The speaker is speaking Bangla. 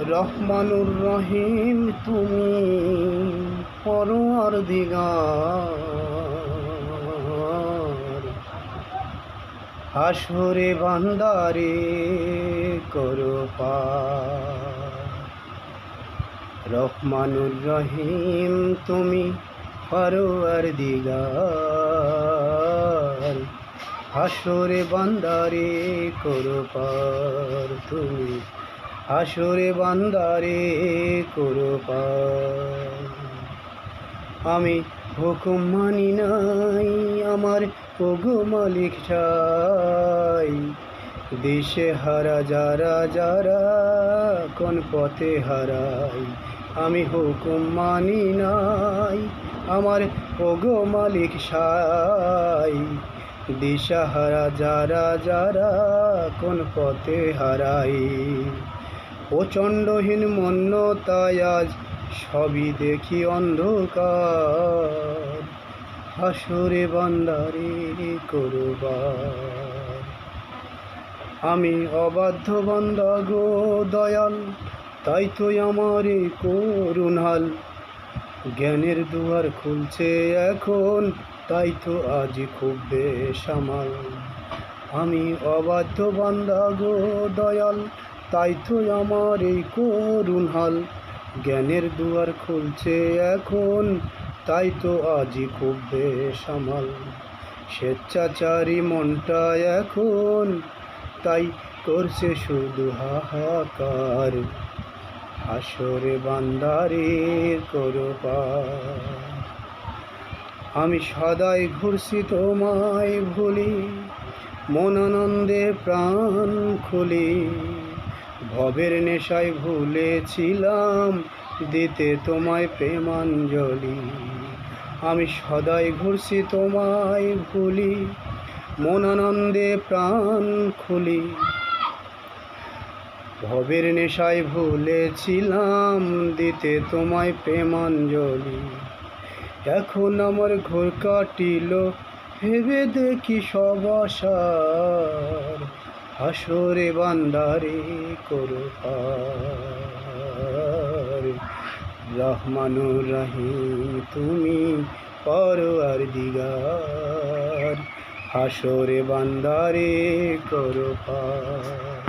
রহমানুর রহিম তুমি পরোয়ার দিগার। হাসরে বান্দারে করো পার রহমানুর রহিম তুমি পরোয়ার দিগার। হাসরে বান্দারে করো পার, তুমি হাসরে বান্দারে করো পার আমি হুকুম মানি নাই, আমার ওগো মালিক চাই। দেশে হারা যারা যারা কোন পথে হারাই। আমি হুকুম মানি নাই, আমার ওগো মালিক সাই দিশাহারা যারা যারা কোন পথে হারাই। প্রচণ্ডহীন মন্যতায় আজ সবই দেখি অন্ধকার। হাসরে বান্দারে করবার। আমি অবাধ্য বান্দা গো দয়াল, তাই তো আমারে করুণাল। জ্ঞানের দুয়ার খুলছে এখন, তাই তো আজ খুব বেসামাল আমি অবাধ্য বান্দা গো দয়াল তাই তো আমার এই করুণ হাল। জ্ঞানের দুয়ার খুলছে এখন, তাই তো আজই খুব বেসামাল স্বেচ্ছাচারী মনটা এখন, তাই করছে শুধু হাহাকার। আসরে বান্দারে করো আমি সদাই ঘুরছি তোমায় ভুলি মন আনন্দে প্রাণ খুলি। ভবের নেশায় ভুলেছিলাম, দিতে তোমায় প্রেমাঞ্জলি। আমি সদাই ঘুরছি তোমায় ভুলি মন আনন্দে প্রাণ খুলি। ভবের নেশায় ভুলেছিলাম, দিতে তোমায় প্রেমাঞ্জলি। এখন আমার ঘোর কাটিল, ভেবে দেখি সব আশার। হাসরে বান্দারে করো রহমান রহিম তুমি পরো আর দিগার। হাসরে বান্দারে করো পার